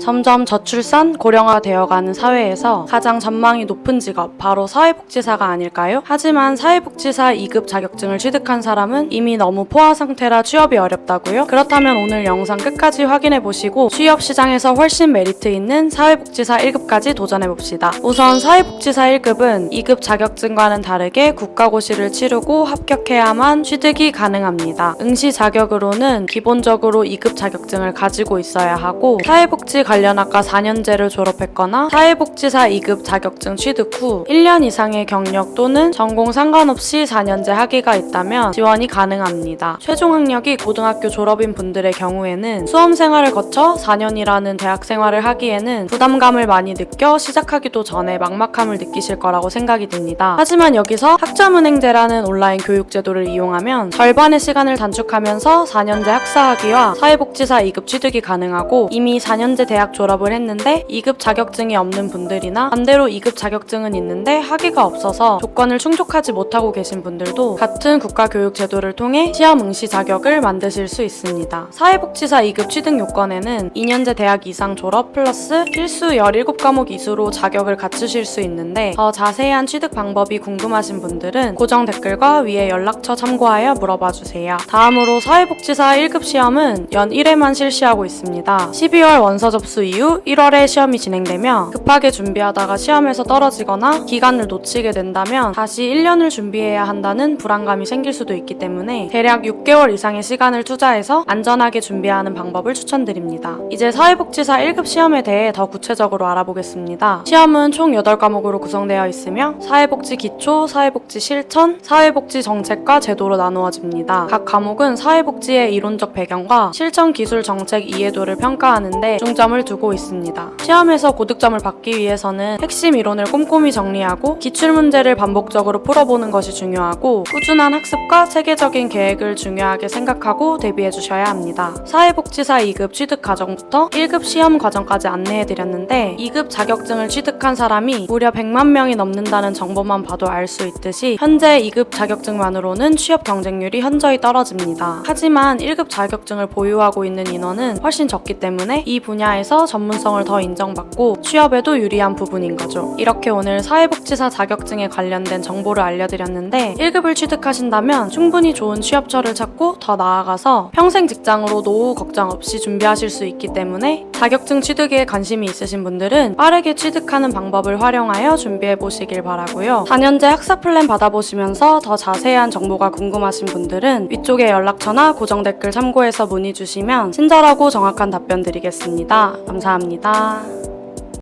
점점 저출산, 고령화 되어가는 사회에서 가장 전망이 높은 직업, 바로 사회복지사가 아닐까요? 하지만 사회복지사 2급 자격증을 취득한 사람은 이미 너무 포화 상태라 취업이 어렵다고요? 그렇다면 오늘 영상 끝까지 확인해 보시고 취업 시장에서 훨씬 메리트 있는 사회복지사 1급까지 도전해 봅시다. 우선 사회복지사 1급은 2급 자격증과는 다르게 국가고시를 치르고 합격해야만 취득이 가능합니다. 응시 자격으로는 기본적으로 2급 자격증을 가지고 있어야 하고 사회복지 관련 학과 4년제를 졸업했거나 사회복지사 2급 자격증 취득 후 1년 이상의 경력 또는 전공 상관없이 4년제 학위가 있다면 지원이 가능합니다. 최종 학력이 고등학교 졸업인 분들의 경우에는 수험 생활을 거쳐 4년이라는 대학 생활을 하기에는 부담감을 많이 느껴 시작하기도 전에 막막함을 느끼실 거라고 생각이 듭니다. 하지만 여기서 학점은행제라는 온라인 교육 제도를 이용하면 절반의 시간을 단축하면서 4년제 학사학위와 사회복지사 2급 취득이 가능하고 이미 4년제 대학 졸업을 했는데 2급 자격증이 없는 분들이나 반대로 2급 자격증은 있는데 학위가 없어서 조건을 충족하지 못하고 계신 분들도 같은 국가교육 제도를 통해 시험 응시 자격을 만드실 수 있습니다. 사회복지사 2급 취득 요건에는 2년제 대학 이상 졸업 플러스 필수 17과목 이수로 자격을 갖추실 수 있는데 더 자세한 취득 방법이 궁금하신 분들은 고정 댓글과 위에 연락처 참고하여 물어봐 주세요. 다음으로 사회복지사 1급 시험은 연 1회만 실시하고 있습니다. 12월 원서 접수 이후 1월에 시험이 진행되며 급하게 준비하다가 시험에서 떨어지거나 기간을 놓치게 된다면 다시 1년을 준비해야 한다는 불안감이 생길 수도 있기 때문에 대략 6개월 이상의 시간을 투자해서 안전하게 준비하는 방법을 추천드립니다. 이제 사회복지사 1급 시험에 대해 더 구체적으로 알아보겠습니다. 시험은 총 8과목으로 구성되어 있으며 사회복지 기초, 사회복지 실천, 사회복지 정책과 제도로 나누어집니다. 각 과목은 사회복지의 이론적 배경과 실천 기술 정책 이해도를 평가하는데 중점을 두고 있습니다. 시험에서 고득점을 받기 위해서는 핵심 이론을 꼼꼼히 정리하고 기출 문제를 반복적으로 풀어보는 것이 중요하고 꾸준한 학습과 체계적인 계획을 중요하게 생각하고 대비해 주셔야 합니다. 사회복지사 2급 취득 과정부터 1급 시험 과정까지 안내해 드렸는데 2급 자격증을 취득한 사람이 무려 100만 명이 넘는다는 정보만 봐도 알 수 있듯이 현재 2급 자격증만으로는 취업 경쟁률이 현저히 떨어집니다. 하지만 1급 자격증을 보유하고 있는 인원은 훨씬 적기 때문에 이 분야에서 전문성을 더 인정받고 취업에도 유리한 부분인 거죠. 이렇게 오늘 사회복지사 자격증에 관련된 정보를 알려드렸는데 1급을 취득하신다면 충분히 좋은 취업처를 찾고 더 나아가서 평생 직장으로 노후 걱정 없이 준비하실 수 있기 때문에 자격증 취득에 관심이 있으신 분들은 빠르게 취득하는 방법을 활용하여 준비해 보시길 바라고요. 4년제 학사 플랜 받아보시면서 더 자세한 정보가 궁금하신 분들은 위쪽에 연락처나 고정 댓글 참고해서 문의 주시면 친절하고 정확한 답변 드리겠습니다. 감사합니다.